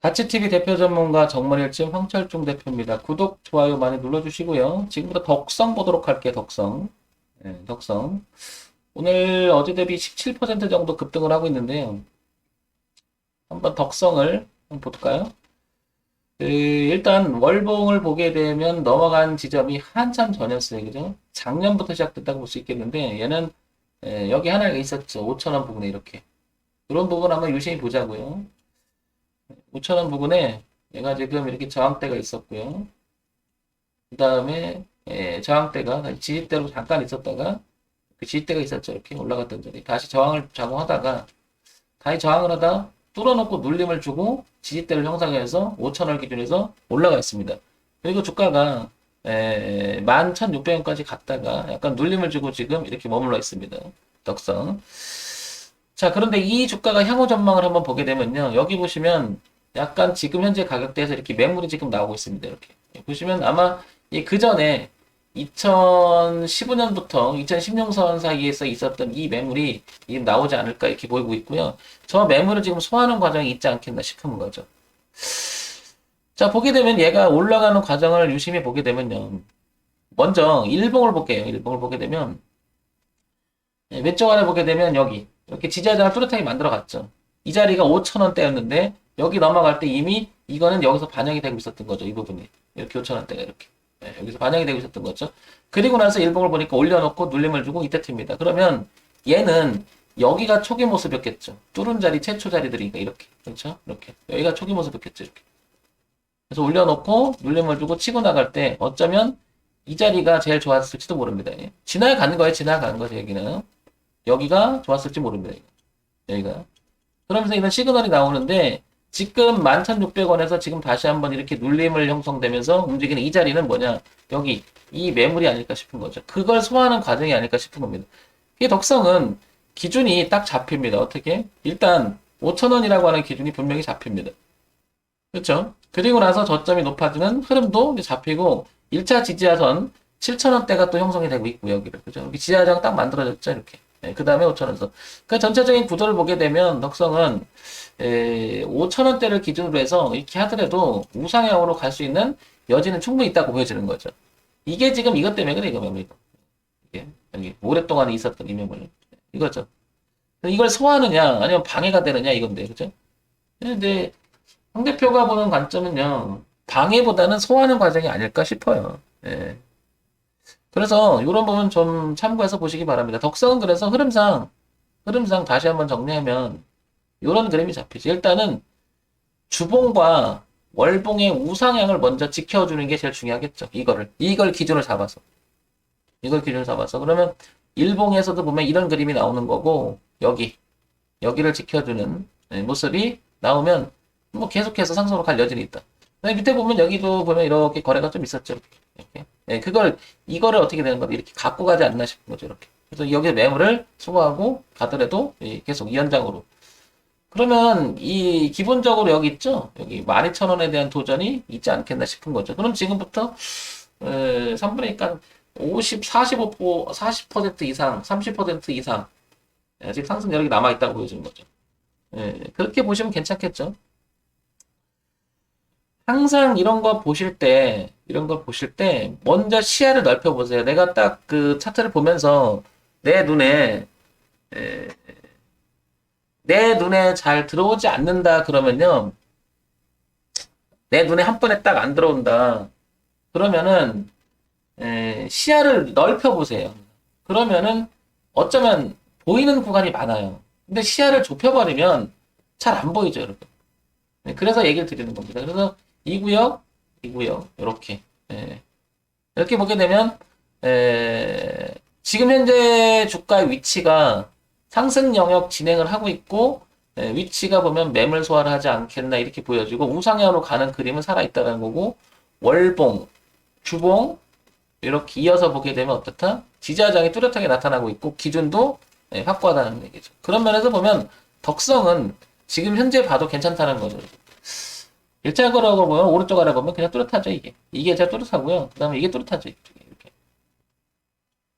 다치TV 대표 전문가 정머리일진 황철중 대표입니다. 구독, 좋아요 많이 눌러주시고요. 지금부터 덕성 보도록 할게요, 덕성. 네, 덕성. 오늘 어제 대비 17% 정도 급등을 하고 있는데요. 한번 덕성을 한번 볼까요? 그, 일단 월봉을 보게 되면 넘어간 지점이 한참 전이었어요. 그죠? 작년부터 시작됐다고 볼 수 있겠는데 얘는 예, 여기 하나가 있었죠. 5천원 부분에 이렇게. 이런 부분 한번 유심히 보자고요. 5천원 부분에 얘가 지금 이렇게 저항대가 있었고요. 그 다음에 예, 저항대가 지지대로 잠깐 있었다가 그 지지대가 있었죠. 이렇게 올라갔던 자리. 다시 저항을 작용하다가 다시 저항을 하다 뚫어놓고 눌림을 주고 지지대를 형성해서 5천원 기준에서 올라가 있습니다. 그리고 주가가 에, 11,600원까지 갔다가 약간 눌림을 주고 지금 이렇게 머물러 있습니다. 덕성. 자, 그런데 이 주가가 향후 전망을 한번 보게 되면요. 여기 보시면 약간 지금 현재 가격대에서 이렇게 매물이 지금 나오고 있습니다. 이렇게. 보시면 아마 그 전에 2015년부터 2016년 사이에서 있었던 이 매물이 나오지 않을까 이렇게 보이고 있고요. 저 매물을 지금 소화하는 과정이 있지 않겠나 싶은 거죠. 자, 보게 되면 얘가 올라가는 과정을 유심히 보게 되면요. 먼저 일봉을 볼게요. 일봉을 보게 되면 예, 왼쪽 아래 보게 되면 여기 이렇게 지지하장을 뚜렷하게 만들어 갔죠. 이 자리가 5천원대였는데 여기 넘어갈 때 이미 이거는 여기서 반영이 되고 있었던 거죠. 이 부분이 이렇게 5천원대가 이렇게 예, 여기서 반영이 되고 있었던 거죠. 그리고 나서 일봉을 보니까 올려놓고 눌림을 주고 이때 틉니다. 그러면 얘는 여기가 초기 모습이었겠죠. 뚫은 자리 최초 자리들이니까 이렇게 그렇죠? 이렇게 여기가 초기 모습이었겠죠. 이렇게 그래서 올려놓고 눌림을 주고 치고 나갈 때 어쩌면 이 자리가 제일 좋았을지도 모릅니다. 예. 지나가는 거예요. 지나가는 거죠. 여기는 여기가 좋았을지 모릅니다. 여기가 그러면서 이런 시그널이 나오는데 지금 11,600원에서 지금 다시 한번 이렇게 눌림을 형성되면서 움직이는 이 자리는 뭐냐 여기 이 매물이 아닐까 싶은 거죠. 그걸 소화하는 과정이 아닐까 싶은 겁니다. 이 덕성은 기준이 딱 잡힙니다. 어떻게? 일단 5,000원이라고 하는 기준이 분명히 잡힙니다. 그렇죠? 그리고 나서 저점이 높아지는 흐름도 잡히고 1차 지지하선 7,000원대가 또 형성이 되고 있고 여기를 그죠? 여기 지하장 딱 만들어졌죠 이렇게. 네, 그 다음에 5,000원선. 그 전체적인 구도를 보게 되면 덕성은 에, 5,000원대를 기준으로 해서 이렇게 하더라도 우상향으로 갈 수 있는 여지는 충분히 있다고 보여지는 거죠. 이게 지금 이것 때문에 그래 이거 매물 이게 여기 오랫동안 있었던 이 매물 이거죠. 이걸 소화하느냐 아니면 방해가 되느냐 이건데 그죠? 근데 황 대표가 보는 관점은요 방해보다는 소화하는 과정이 아닐까 싶어요. 예. 그래서 이런 부분 좀 참고해서 보시기 바랍니다. 덕성은 그래서 흐름상 흐름상 다시 한번 정리하면 이런 그림이 잡히죠. 일단은 주봉과 월봉의 우상향을 먼저 지켜주는 게 제일 중요하겠죠. 이거를 이걸 기준으로 잡아서 이걸 기준으로 잡아서 그러면 일봉에서도 보면 이런 그림이 나오는 거고 여기 여기를 지켜주는 네, 모습이 나오면 뭐 계속해서 상승으로 갈 여지는 있다. 밑에 보면 여기도 보면 이렇게 거래가 좀 있었죠. 이렇게. 네, 그걸 이거를 어떻게 되는 거다 이렇게 갖고 가지 않나 싶은 거죠. 이렇게. 그래서 여기에 매물을 소화하고 가더라도 계속 이 현장으로. 그러면 이 기본적으로 여기 있죠. 여기 12,000원에 대한 도전이 있지 않겠나 싶은 거죠. 그럼 지금부터 에, 3분의 2가 50, 45%, 40% 이상, 30% 이상 아직 상승 여력이 남아 있다고 보여지는 거죠. 예, 그렇게 보시면 괜찮겠죠. 항상 이런 거 보실 때, 이런 거 보실 때, 먼저 시야를 넓혀 보세요. 내가 딱 그 차트를 보면서 내 눈에, 에, 내 눈에 잘 들어오지 않는다 그러면요. 내 눈에 한 번에 딱 안 들어온다. 그러면은, 에, 시야를 넓혀 보세요. 그러면은, 어쩌면 보이는 구간이 많아요. 근데 시야를 좁혀버리면 잘 안 보이죠, 여러분. 네, 그래서 얘기를 드리는 겁니다. 그래서 이 구역, 이 구역, 이렇게. 예. 이렇게 보게 되면, 에, 지금 현재 주가의 위치가 상승 영역 진행을 하고 있고, 에, 위치가 보면 매물 소화를 하지 않겠나 이렇게 보여지고, 우상향으로 가는 그림은 살아있다는 거고, 월봉, 주봉, 이렇게 이어서 보게 되면 어떻다? 지지하장이 뚜렷하게 나타나고 있고, 기준도 예, 확고하다는 얘기죠. 그런 면에서 보면, 덕성은 지금 현재 봐도 괜찮다는 거죠. 일자거라고 보면 오른쪽 아래 보면 그냥 뚜렷하죠 이게. 이게 제일 뚜렷하고요. 그 다음에 이게 뚜렷하죠 이렇게.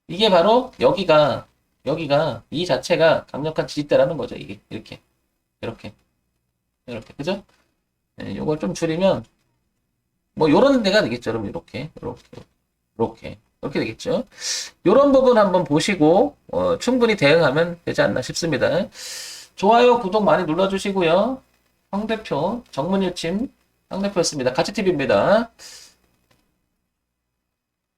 이게 바로 여기가 여기가 이 자체가 강력한 지지대라는 거죠 이게. 이렇게. 이렇게. 이렇게. 그죠? 예, 요걸 좀 줄이면 뭐 요런 데가 되겠죠. 그럼 이렇게. 이렇게. 이렇게. 이렇게 되겠죠. 요런 부분 한번 보시고 어, 충분히 대응하면 되지 않나 싶습니다. 좋아요, 구독 많이 눌러주시고요. 황 대표 정문일침 황 대표였습니다. 가치TV입니다.